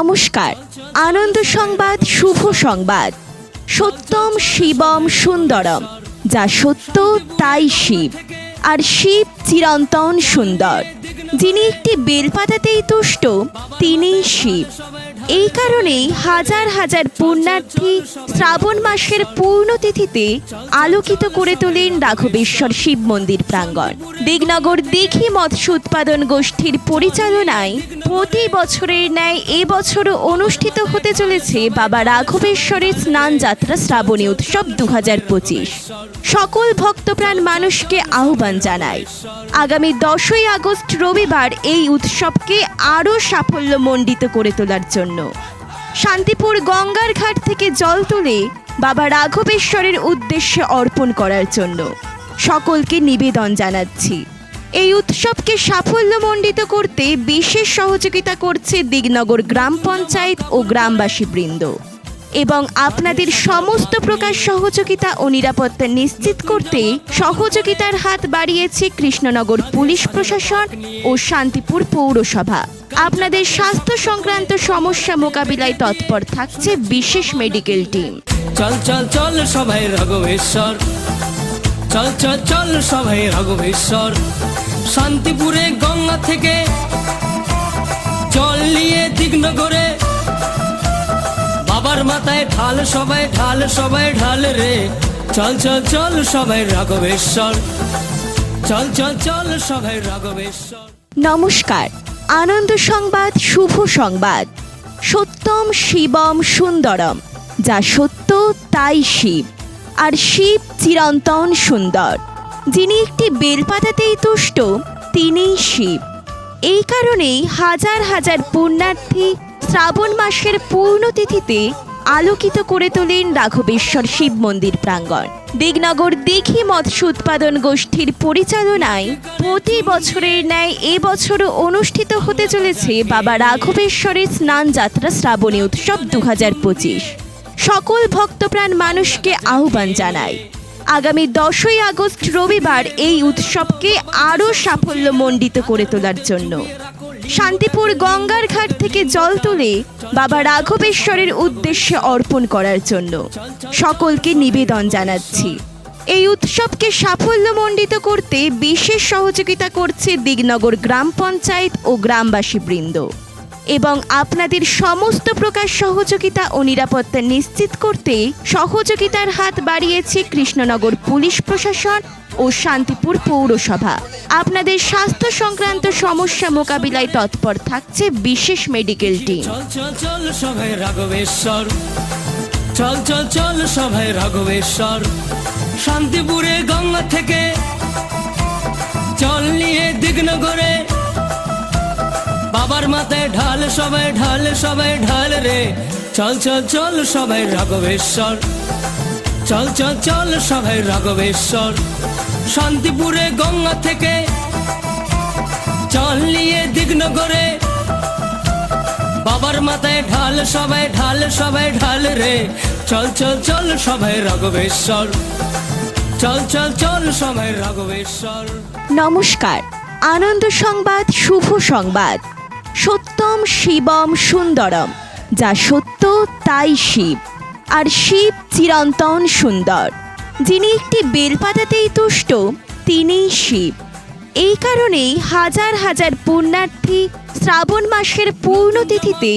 নমস্কার। আনন্দ সংবাদ, শুভ সংবাদ। সত্যম শিবম সুন্দরম। যা সত্য, তাই শিব। আর শিব চিরন্তন সুন্দর। যিনি একটি বেলপাতাতেই তুষ্ট, তিনিই শিব। এই কারণেই হাজার হাজার পুণ্যার্থী শ্রাবণ মাসের পূর্ণতিথিতে আলোকিত করে তোলেন রাঘবেশ্বর শিব মন্দির প্রাঙ্গণ। দিগনগর দিঘি মৎস্য উৎপাদন গোষ্ঠীর পরিচালনায় প্রতি বছরের ন্যায় এবছরও অনুষ্ঠিত হতে চলেছে বাবা রাঘবেশ্বরের স্নান যাত্রা শ্রাবণী উৎসব দু হাজার পঁচিশ। সকল ভক্তপ্রাণ মানুষকে আহ্বান জানায়। আগামী দশই আগস্ট রবিবার এই উৎসবকে আরও সাফল্যমণ্ডিত করে তোলার জন্য। শান্তিপুর গঙ্গার ঘাট থেকে জল তুলে বাবা রাঘবেশ্বরের উদ্দেশ্যে অর্পণ করার জন্য। সকলকে নিবেদন জানাচ্ছি। এই উৎসবকে সাফল্যমণ্ডিত করতে বিশেষ সহযোগিতা করছে দিগনগর গ্রাম পঞ্চায়েত ও গ্রামবাসী বৃন্দ এবং আপনাদের সমস্ত প্রকার সহযোগিতা ও নিরাপত্তা নিশ্চিত করতে সহযোগিতার হাত বাড়িয়েছে কৃষ্ণনগর পুলিশ প্রশাসন ও শান্তিপুর পৌরসভা। আপনাদের স্বাস্থ্য সংক্রান্ত সমস্যা মোকাবিলায় তৎপর থাকছে বিশেষ মেডিকেল টিম। চল চল চল সবাই রঘবেশ্বর। চল চল চল সবাই রঘবেশ্বর। শান্তিপুরে গঙ্গা থেকে জল নিয়ে দিগ্নগরে বাবার মাথায় ঢাল, সবাই ঢাল সবাই ঢাল রে। চল চল চল, সবাই রাঘবেশ্বর। চল চল চল, সবাই রাঘবেশ্বর। নমস্কার, আনন্দ সংবাদ, শুভ সংবাদ। সত্যম শিবম সুন্দরম, যা সত্য তাই শিব, আর শিব চিরন্তন সুন্দর। যিনি একটি বেলপাতাতেই তুষ্ট, তিনিই শিব। এই কারণেই হাজার হাজার পুণ্যার্থী শ্রাবণ মাসের পূর্ণতিথিতে আলোকিত করে তোলেন রাঘবেশ্বর শিব মন্দির প্রাঙ্গণ। দিগনগর দিঘি মৎস্য উৎপাদন গোষ্ঠীর পরিচালনায় প্রতি বছরের ন্যায় এবছরও অনুষ্ঠিত হতে চলেছে বাবা রাঘবেশ্বরের স্নান যাত্রা শ্রাবণী উৎসব দু হাজার পঁচিশ। সকল ভক্তপ্রাণ মানুষকে আহ্বান জানায়। আগামী দশই আগস্ট রবিবার এই উৎসবকে আরও সাফল্যমণ্ডিত করে তোলার জন্য। শান্তিপুর গঙ্গার ঘাট থেকে জল তুলে বাবা রাঘবেশ্বরের উদ্দেশ্যে অর্পণ করার জন্য সকলকে নিবেদন জানাচ্ছি। এই উৎসবকে সাফল্যমণ্ডিত করতে বিশেষ সহযোগিতা করছে দিগনগর গ্রাম পঞ্চায়েত ও গ্রামবাসী বৃন্দ। এবং আপনাদের সমস্ত প্রকার সহযোগিতা ও নিরাপত্তা নিশ্চিত করতে সহযোগিতার হাত বাড়িয়েছে কৃষ্ণনগর পুলিশ প্রশাসন ও শান্তিপুর পৌরসভা। আপনাদের স্বাস্থ্য সংক্রান্ত সমস্যা মোকাবিলায় তৎপর থাকছে বিশেষ মেডিকেল টিম চল চল চল চল সবাই রাঘবেশ্বর। শান্তিপুরে গঙ্গা থেকে চল নিয়ে দিগ্নগরে। বাবার মাথায় ঢাল, সবাই ঢাল সবাই ঢাল রে। চল চল চল সবাই রাঘবেশ্বর। চল চল চল সবাই রাঘবেশ্বর। শান্তিপুরে গঙ্গা থেকে জল নিয়ে দিগ্নগরে বাবার মাথায় ঢাল, সবাই ঢাল সবাই ঢাল রে। চল চল চল সবাই রাঘবেশ্বর। চল চল চল সবাই রাঘবেশ্বর। নমস্কার, আনন্দ সংবাদ, শুভ সংবাদ। সত্যম শিবম সুন্দরম, যা সত্য তাই শিব। আর শিব চিরন্তন সুন্দর। যিনি একটি বেলপাতাতেই তুষ্ট, তিনিই শিব। এই কারণেই হাজার হাজার পুণ্যার্থী শ্রাবণ মাসের পূর্ণতিথিতে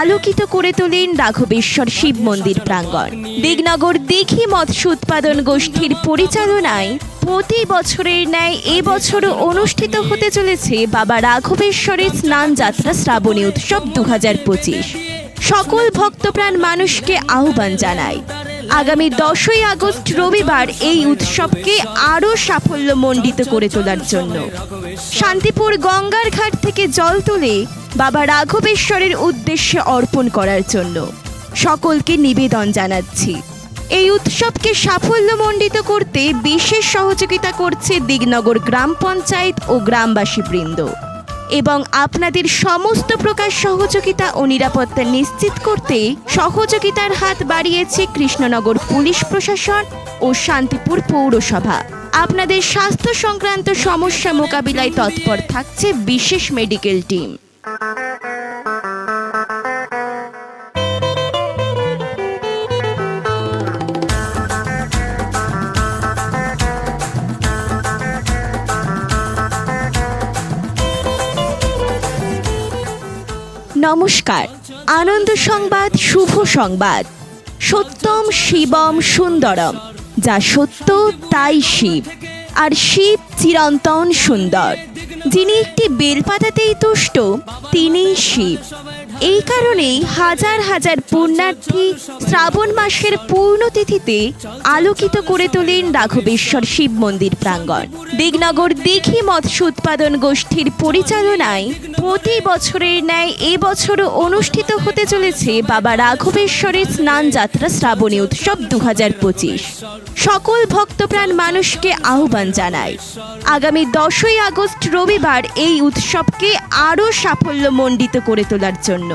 আলোকিত করে তোলেন রাঘবেশ্বর শিব মন্দির প্রাঙ্গণ। দিগনগর দিঘি মৎস্য উৎপাদন গোষ্ঠীর পরিচালনায় প্রতি বছরের ন্যায় এবছরও অনুষ্ঠিত হতে চলেছে বাবা রাঘবেশ্বরের স্নান যাত্রা শ্রাবণী উৎসব দু হাজার পঁচিশ। সকল ভক্তপ্রাণ মানুষকে আহ্বান জানায় আগামী দশই আগস্ট রবিবার এই উৎসবকে আরও সাফল্যমণ্ডিত করে তোলার জন্য। শান্তিপুর গঙ্গার ঘাট থেকে জল তুলে বাবা রাঘবেশ্বরের উদ্দেশ্যে অর্পণ করার জন্য সকলকে নিবেদন জানাচ্ছি। এই উৎসবকে সাফল্যমণ্ডিত করতে বিশেষ সহযোগিতা করছে দিগনগর গ্রাম পঞ্চায়েত ও গ্রামবাসী বৃন্দ এবং আপনাদের সমস্ত প্রকার সহযোগিতা ও নিরাপত্তা নিশ্চিত করতে সহযোগিতার হাত বাড়িয়েছে কৃষ্ণনগর পুলিশ প্রশাসন ও শান্তিপুর পৌরসভা। আপনাদের স্বাস্থ্য সংক্রান্ত সমস্যা মোকাবিলায় তৎপর থাকছে বিশেষ মেডিকেল টিম। নমস্কার। আনন্দ সংবাদ, শুভ সংবাদ। সত্যম শিবম সুন্দরম। যা সত্য, তাই শিব। আর শিব চিরন্তন সুন্দর। যিনি একটি বেলপাতাতেই তুষ্ট তিনি শিব। এই কারণেই হাজার হাজার পুণ্যার্থী শ্রাবণ মাসের পূর্ণতিথিতে আলোকিত করে তোলেন রাঘবেশ্বর শিব মন্দির প্রাঙ্গণ। দিগনগর দিঘি মৎস্য উৎপাদন গোষ্ঠীর পরিচালনায় প্রতি বছরের ন্যায় এবছরও অনুষ্ঠিত হতে চলেছে বাবা রাঘবেশ্বরের স্নান যাত্রা শ্রাবণী উৎসব দু হাজার পঁচিশ। সকল ভক্তপ্রাণ মানুষকে আহ্বান জানায়। আগামী দশই আগস্ট রবিবার এই উৎসবকে আরও সাফল্যমণ্ডিত করে তোলার জন্য।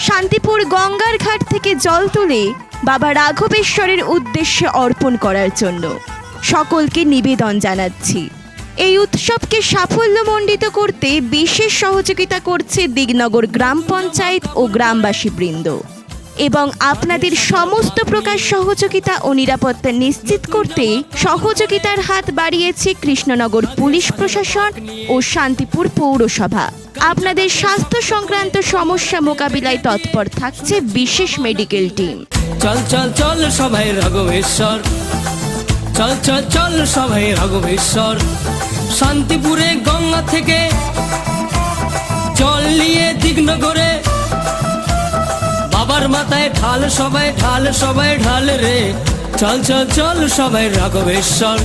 শান্তিপুর গঙ্গার ঘাট থেকে জল তুলে বাবা রাঘবেশ্বরের উদ্দেশ্যে অর্পণ করার জন্য। সকলকে নিবেদন জানাচ্ছি। এই উৎসবকে সাফল্যমণ্ডিত করতে বিশেষ সহযোগিতা করছে দিগনগর গ্রাম পঞ্চায়েত ও গ্রামবাসী বৃন্দ এবং আপনাদের সমস্ত প্রকার সহযোগিতা ও নিরাপত্তা নিশ্চিত করতে সহযোগিতার হাত বাড়িয়েছে কৃষ্ণনগর পুলিশ প্রশাসন ও শান্তিপুর পৌরসভা। আপনাদের স্বাস্থ্য সংক্রান্ত সমস্যা মোকাবিলায় তৎপর থাকছে বিশেষ মেডিকেল টিম। চল চল চল সবাই রাঘবেশ্বর। চল চল চল সবাই রাঘবেশ্বর। শান্তিপুরে গঙ্গা থেকে জল নিয়ে দিগ্নগরে বাবার মাথায় ঢাল, সবাই ঢাল সবাই ঢাল রে। চল চল চল, সবাই রাঘবেশ্বর।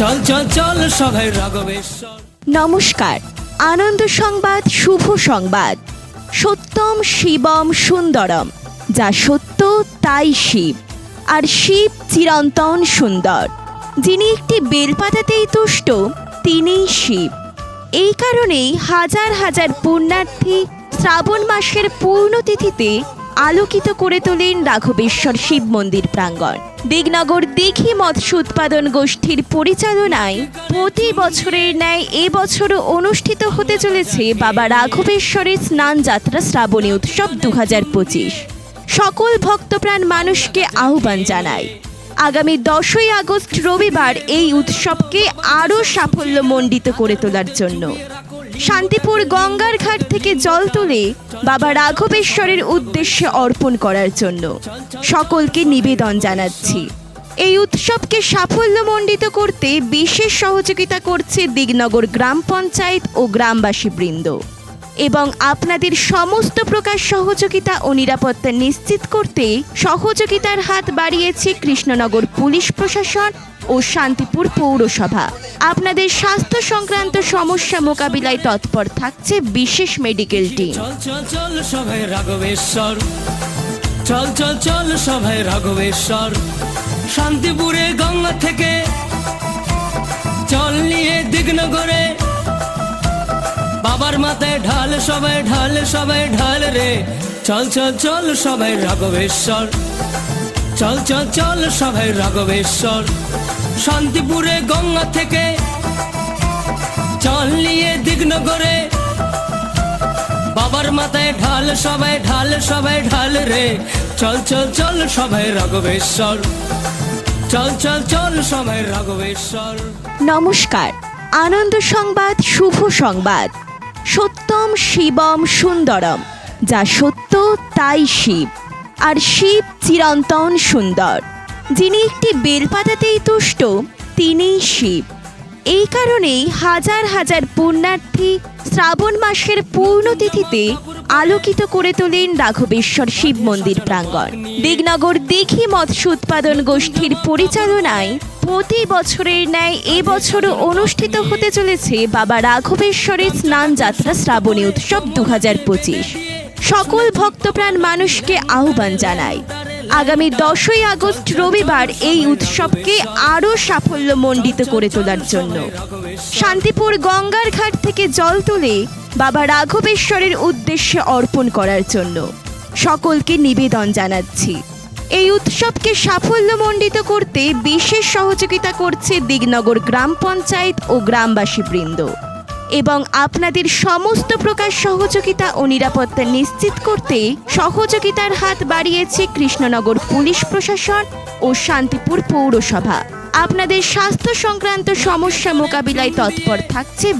চল চল চল, সবাই রাঘবেশ্বর। নমস্কার, আনন্দ সংবাদ, শুভ সংবাদ। সত্যম শিবম সুন্দরম, যা সত্য তাই শিব, আর শিব চিরন্তন সুন্দর। যিনি একটি বেলপাতাতেই তুষ্ট, তিনিই শিব। এই কারণেই হাজার হাজার পুণ্যার্থী শ্রাবণ মাসের পূর্ণতিথিতে আলোকিত করে তোলেন রাঘবেশ্বর শিব মন্দির প্রাঙ্গণ। দিগনগর দিঘি মৎস্য উৎপাদন গোষ্ঠীর পরিচালনায় প্রতি বছরের ন্যায় এবছরও অনুষ্ঠিত হতে চলেছে বাবা রাঘবেশ্বরের স্নান যাত্রা শ্রাবণী উৎসব দু হাজার পঁচিশ। সকল ভক্তপ্রাণ মানুষকে আহ্বান জানায় আগামী দশই আগস্ট রবিবার এই উৎসবকে আরও সাফল্যমণ্ডিত করে তোলার জন্য। শান্তিপুর গঙ্গার ঘাট থেকে জল তুলে বাবা রাঘবেশ্বরের উদ্দেশ্যে অর্পণ করার জন্য সকলকে নিবেদন জানাচ্ছি। এই উৎসবকে সাফল্যমণ্ডিত করতে বিশেষ সহযোগিতা করছে দিগনগর গ্রাম পঞ্চায়েত ও গ্রামবাসী বৃন্দ। এবং আপনাদের সমস্ত প্রকার সহযোগিতা ও নিরাপত্তা নিশ্চিত করতে সহযোগিতার হাত বাড়িয়েছে কৃষ্ণনগর পুলিশ প্রশাসন ও শান্তিপুর পৌরসভা। আপনাদের স্বাস্থ্য সংক্রান্ত সমস্যা মোকাবিলায় তৎপর থাকছে বিশেষ মেডিকেল টিম চল চল চল সবাই রাঘবেশ্বর। চল চল চল শান্তিপুরে গঙ্গা থেকে জল নিয়ে দিগ্নগরে বাবার মাথায় ঢাল সবাই ঢাল সবাই ঢাল রে। চল চল চল সবাই রাঘবেশ্বর। চল চল চল সবাই রাঘবেশ্বর। শান্তিপুরে গঙ্গা থেকে জল নিয়ে দিগ্নগরে বাবার মাথায় ঢাল, সবাই ঢাল সবাই ঢাল রে। চল চল চল সবাই রাঘবেশ্বর। চল চল চল সবাই রাঘবেশ্বর। নমস্কার, আনন্দ সংবাদ, শুভ সংবাদ। সত্যম শিবম সুন্দরম, যা সত্য তাই শিব। আর শিব চিরন্তন সুন্দর। যিনি একটি বেলপাতাতেই তুষ্ট, তিনিই শিব। এই কারণেই হাজার হাজার পুণ্যার্থী শ্রাবণ মাসের পূর্ণতিথিতে আলোকিত করে তোলেন রাঘবেশ্বর শিব মন্দির প্রাঙ্গণ। দিগনগর দিঘি মৎস্য উৎপাদন গোষ্ঠীর পরিচালনায় প্রতি বছরের ন্যায় এবছরও অনুষ্ঠিত হতে চলেছে বাবা রাঘবেশ্বরের স্নান যাত্রা শ্রাবণী উৎসব দু হাজার পঁচিশ। সকল ভক্তপ্রাণ মানুষকে আহ্বান জানায় আগামী দশই আগস্ট রবিবার এই উৎসবকে আরও সাফল্যমণ্ডিত করে তোলার জন্য। শান্তিপুর গঙ্গার ঘাট থেকে জল তুলে বাবা রাঘবেশ্বরের উদ্দেশ্যে অর্পণ করার জন্য সকলকে নিবেদন জানাচ্ছি। এই উৎসবকে সাফল্যমণ্ডিত করতে বিশেষ সহযোগিতা করছে দিগনগর গ্রাম পঞ্চায়েত ও গ্রামবাসী বৃন্দ এবং আপনাদের সমস্ত প্রকার সহযোগিতা ও নিরাপত্তা নিশ্চিত করতে সহযোগিতার হাত বাড়িয়েছে কৃষ্ণনগর পুলিশ প্রশাসন ও শান্তিপুর পৌরসভা। আপনাদের স্বাস্থ্য সংক্রান্ত সমস্যা মোকাবিলায় তৎপর থাকছে